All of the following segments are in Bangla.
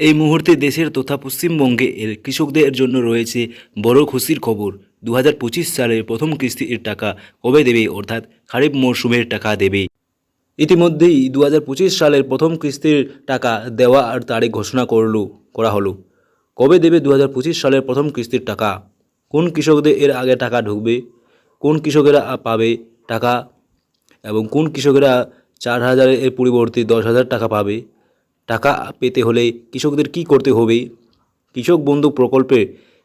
এই মুহূর্তে দেশের তথা পশ্চিমবঙ্গে এর কৃষকদের জন্য রয়েছে বড় খুশির খবর। দু হাজার পঁচিশ সালের প্রথম কিস্তির টাকা কবে দেবে? অর্থাৎ খারিফ মরশুমের টাকা দেবে। ইতিমধ্যেই দু হাজার পঁচিশ সালের প্রথম কিস্তির টাকা দেওয়া আর তারিখ ঘোষণা করল, করা হলো। কবে দেবে দু হাজার পঁচিশ সালের প্রথম কিস্তির টাকা? কোন কৃষকদের এর আগে টাকা ঢুকবে? কোন কৃষকেরা পাবে টাকা? এবং কোন কৃষকেরা চার হাজারের পরিবর্তে দশ হাজার টাকা পাবে? টাকা পেতে হলে কৃষকদের কি করতে হবে? কৃষক বন্ধু প্রকল্পে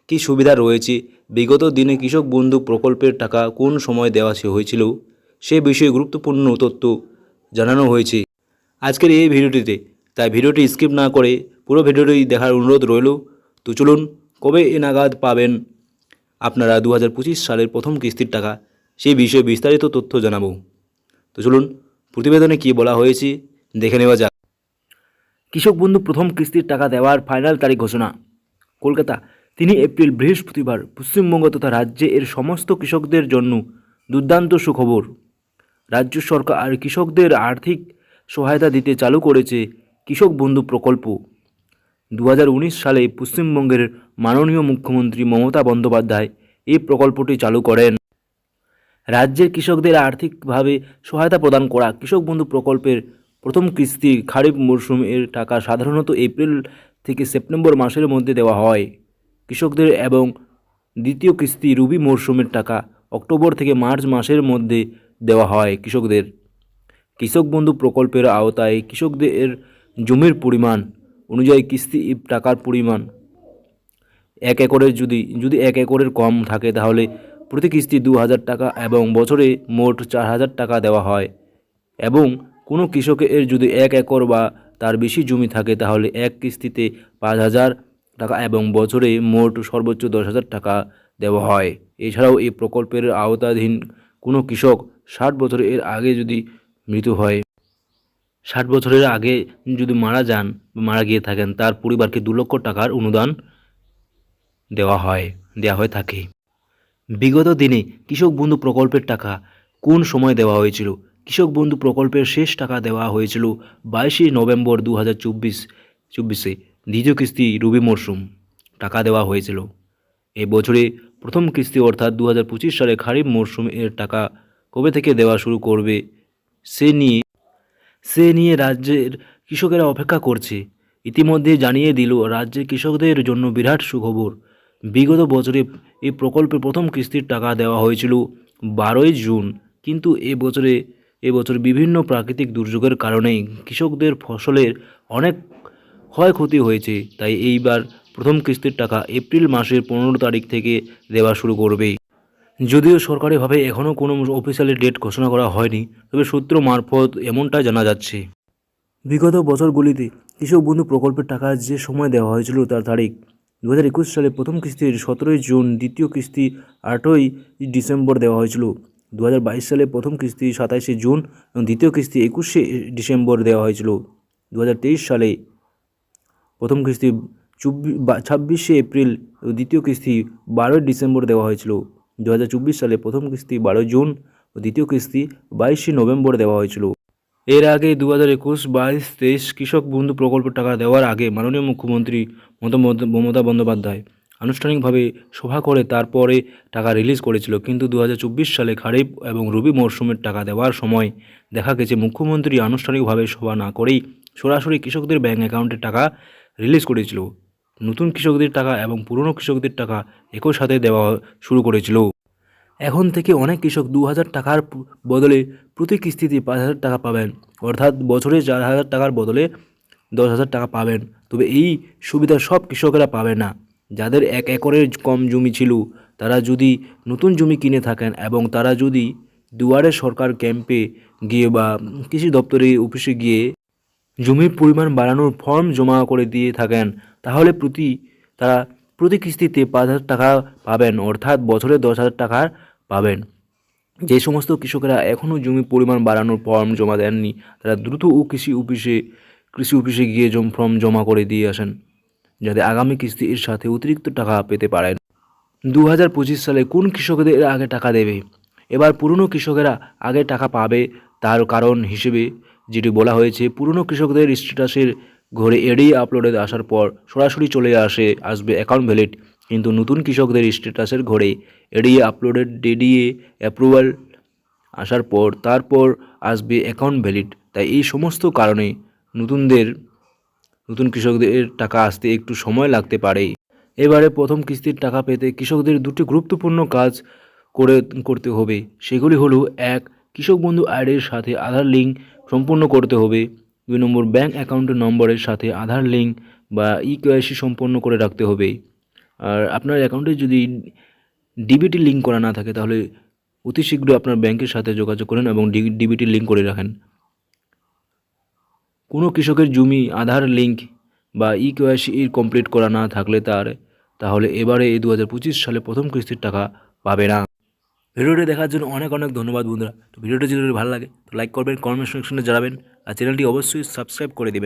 কি সুবিধা রয়েছে? বিগত দিনে কৃষক বন্ধু প্রকল্পের টাকা কোন সময় দেওয়া হয়েছিল? সে বিষয়ে গুরুত্বপূর্ণ তথ্য জানানো হয়েছে। আজকের এই ভিডিওটিতে, তাই ভিডিওটি স্কিপ না করে পুরো ভিডিওটি দেখার অনুরোধ রইল। তো চলুন, কবে এ নাগাদ পাবেন আপনারা দু হাজার পঁচিশ সালের প্রথম কিস্তির টাকা? সেই বিষয়ে বিস্তারিত তথ্য জানাব। তো চলুন, প্রতিবেদনে কী বলা হয়েছে, দেখে নেওয়া যাক। কৃষক বন্ধু প্রথম কিস্তির টাকা দেওয়ার ফাইনাল তারিখ ঘোষণা। কলকাতা, তিনি এপ্রিল, বৃহস্পতিবার পশ্চিমবঙ্গ তথা রাজ্যে এর সমস্ত কৃষকদের জন্য দুর্দান্ত সুখবর। রাজ্য সরকার আর কৃষকদের আর্থিক সহায়তা দিতে চালু করেছে কৃষক বন্ধু প্রকল্প। দু হাজার উনিশ সালে পশ্চিমবঙ্গের মাননীয় মুখ্যমন্ত্রী মমতা বন্দ্যোপাধ্যায় এই প্রকল্পটি চালু করেন। রাজ্যের কৃষকদের আর্থিকভাবে সহায়তা প্রদান করা কৃষক বন্ধু প্রকল্পের প্রথম কিস্তি খারিফ মরশুমের টাকা সাধারণত এপ্রিল থেকে সেপ্টেম্বর মাসের মধ্যে দেওয়া হয়। কৃষকদের এবং দ্বিতীয় কিস্তি রবি মরশুমের টাকা অক্টোবর থেকে মার্চ মাসের মধ্যে দেওয়া হয় কৃষকদের। কৃষক বন্ধু প্রকল্পের আওতায় কৃষকদের জমির পরিমাণ অনুযায়ী কিস্তি টাকার পরিমাণ এক একরের যদি যদি এক একরের কম থাকে তাহলে প্রতি কিস্তি দু হাজার টাকা এবং বছরে মোট চার হাজার টাকা দেওয়া হয় এবং কোনো কৃষকের যদি এক একর বা তার বেশি জমি থাকে, তাহলে এক কিস্তিতে পাঁচ হাজার টাকা এবং বছরে মোট সর্বোচ্চ দশ হাজার টাকা দেওয়া হয়। এছাড়াও এই প্রকল্পের আওতাধীন কোনো কৃষক ষাট বছরের এর আগে যদি মৃত্যু হয়, ষাট বছরের আগে যদি মারা যান মারা গিয়ে থাকেন, তার পরিবারকে দু লক্ষ টাকার অনুদান দেওয়া হয়, দেওয়া হয়ে থাকে। বিগত দিনে কৃষক বন্ধু প্রকল্পের টাকা কোন সময় দেওয়া হয়েছিল? কৃষক বন্ধু প্রকল্পের শেষ টাকা দেওয়া হয়েছিল বাইশে নভেম্বর দু হাজার চব্বিশ, চব্বিশে দ্বিতীয় কিস্তি রবি মরশুম টাকা দেওয়া হয়েছিল। এ বছরে প্রথম কিস্তি অর্থাৎ দু হাজার পঁচিশ সালে খারিফ মরশুম এর টাকা কবে থেকে দেওয়া শুরু করবে, সে নিয়ে সে নিয়ে রাজ্যের কৃষকেরা অপেক্ষা করছে। ইতিমধ্যে জানিয়ে দিল রাজ্যের কৃষকদের জন্য বিরাট সুখবর। বিগত বছরে এই প্রকল্পে প্রথম কিস্তির টাকা দেওয়া হয়েছিল বারোই জুন, কিন্তু এ বছরে এবছর বিভিন্ন প্রাকৃতিক দুর্যোগের কারণে কৃষকদের ফসলের অনেক ক্ষয়ক্ষতি হয়েছে। তাই এইবার প্রথম কিস্তির টাকা এপ্রিল মাসের পনেরো তারিখ থেকে দেওয়া শুরু করবে। যদিও সরকারিভাবে এখনও কোনো অফিসিয়ালি ডেট ঘোষণা করা হয়নি, তবে সূত্র মারফত এমনটা জানা যাচ্ছে। বিগত বছরগুলিতে কৃষক বন্ধু প্রকল্পের টাকা যে সময় দেওয়া হয়েছিল তার তারিখ দু হাজার একুশ সালে প্রথম কিস্তির সতেরোই জুন, দ্বিতীয় কিস্তি আটই ডিসেম্বর দেওয়া হয়েছিল। দু হাজার বাইশ সালে প্রথম কিস্তি সাতাইশে জুন, এবং দ্বিতীয় কিস্তি একুশে ডিসেম্বর দেওয়া হয়েছিল। দু হাজার তেইশ সালে প্রথম কিস্তি চব্বিশ ছাব্বিশে এপ্রিল ও দ্বিতীয় কিস্তি বারোই ডিসেম্বর দেওয়া হয়েছিল। দু হাজার চব্বিশ সালে প্রথম কিস্তি বারোই জুন ও দ্বিতীয় কিস্তি বাইশে নভেম্বর দেওয়া হয়েছিল। এর আগে দু হাজার একুশ বাইশ তেইশ কৃষক বন্ধু প্রকল্পের টাকা দেওয়ার আগে মাননীয় মুখ্যমন্ত্রী মমতা বন্দ্যোপাধ্যায় আনুষ্ঠানিকভাবে সভা করে তারপরে টাকা রিলিজ করেছিল। কিন্তু দু হাজার চব্বিশ সালে খারিফ এবং রবি মরশুমের টাকা দেওয়ার সময় দেখা গেছে মুখ্যমন্ত্রী আনুষ্ঠানিকভাবে সভা না করেই সরাসরি কৃষকদের ব্যাঙ্ক অ্যাকাউন্টে টাকা রিলিজ করেছিল। নতুন কৃষকদের টাকা এবং পুরনো কৃষকদের টাকা একই সাথে দেওয়া শুরু করেছিল। এখন থেকে অনেক কৃষক দু হাজার টাকার বদলে প্রতি কিস্তিতে পাঁচ হাজার টাকা পাবেন। অর্থাৎ বছরে চার হাজার টাকার বদলে দশ হাজার টাকা পাবেন। তবে এই সুবিধা সব কৃষকেরা পাবে না। যাদের এক একরের কম জমি ছিল, তারা যদি নতুন জমি কিনে থাকেন এবং তারা যদি দুয়ারে সরকার ক্যাম্পে গিয়ে বা কৃষি দপ্তরে অফিসে গিয়ে জমির পরিমাণ বাড়ানোর ফর্ম জমা করে দিয়ে থাকেন, তাহলে প্রতি, তারা প্রতি কিস্তিতে পাঁচ হাজার টাকা পাবেন, অর্থাৎ বছরে দশ হাজার টাকা পাবেন। যে সমস্ত কৃষকেরা এখনও জমি পরিমাণ বাড়ানোর ফর্ম জমা দেননি, তারা দ্রুত ও কৃষি অফিসে কৃষি অফিসে গিয়ে জম, ফর্ম জমা করে দিয়ে আসেন। যাতে আগামী কিস্তির সাথে অতিরিক্ত টাকা পেতে পারেন। দু হাজার পঁচিশ সালে কোন কৃষকদের আগে টাকা দেবে? এবার পুরনো কৃষকেরা আগে টাকা পাবে তার কারণ হিসেবে যেটি বলা হয়েছে, পুরনো কৃষকদের স্ট্যাটাসের ঘরে এড়িয়ে আপলোডে আসার পর সরাসরি চলে আসে, আসবে অ্যাকাউন্ট ভ্যালিড কিন্তু নতুন কৃষকদের স্ট্যাটাসের ঘরে এড়িয়ে আপলোডেড ডিডিএ অ্যাপ্রুভাল আসার পর তারপর আসবে অ্যাকাউন্ট ভ্যালিড তাই এই সমস্ত কারণে নতুনদের নতুন কৃষকদের টাকা আসতে একটু সময় লাগতে পারে। এবারে প্রথম কিস্তির টাকা পেতে কৃষকদের দুটি গুরুত্বপূর্ণ কাজ করে, করতে হবে। সেগুলি হলো, এক, কৃষক বন্ধু আইডির সাথে আধার লিঙ্ক সম্পূর্ণ করতে হবে। দুই নম্বর ব্যাঙ্ক অ্যাকাউন্টের নম্বরের সাথে আধার লিঙ্ক বা ই কেওয়াইসি সম্পন্ন করে রাখতে হবে। আর আপনার অ্যাকাউন্টে যদি ডিবিটি লিঙ্ক করা না থাকে, তাহলে অতি শীঘ্র আপনার ব্যাংকের সাথে যোগাযোগ করেন এবং ডিবিটি লিঙ্ক করে রাখেন। কোনো কৃষকের জমি, আধার লিঙ্ক বা ই কেওয়াইসি কমপ্লিট করা না থাকলে তার, তাহলে এবারে এই দু হাজার পঁচিশ সালে প্রথম কিস্তির টাকা পাবে না। ভিডিওটি দেখার জন্য অনেক অনেক ধন্যবাদ বন্ধুরা। তো ভিডিওটি যদি ভালো লাগে, তো লাইক করবেন কমেন্ট সেকশনে জানাবেন। আর চ্যানেলটি অবশ্যই সাবস্ক্রাইব করে দেবেন।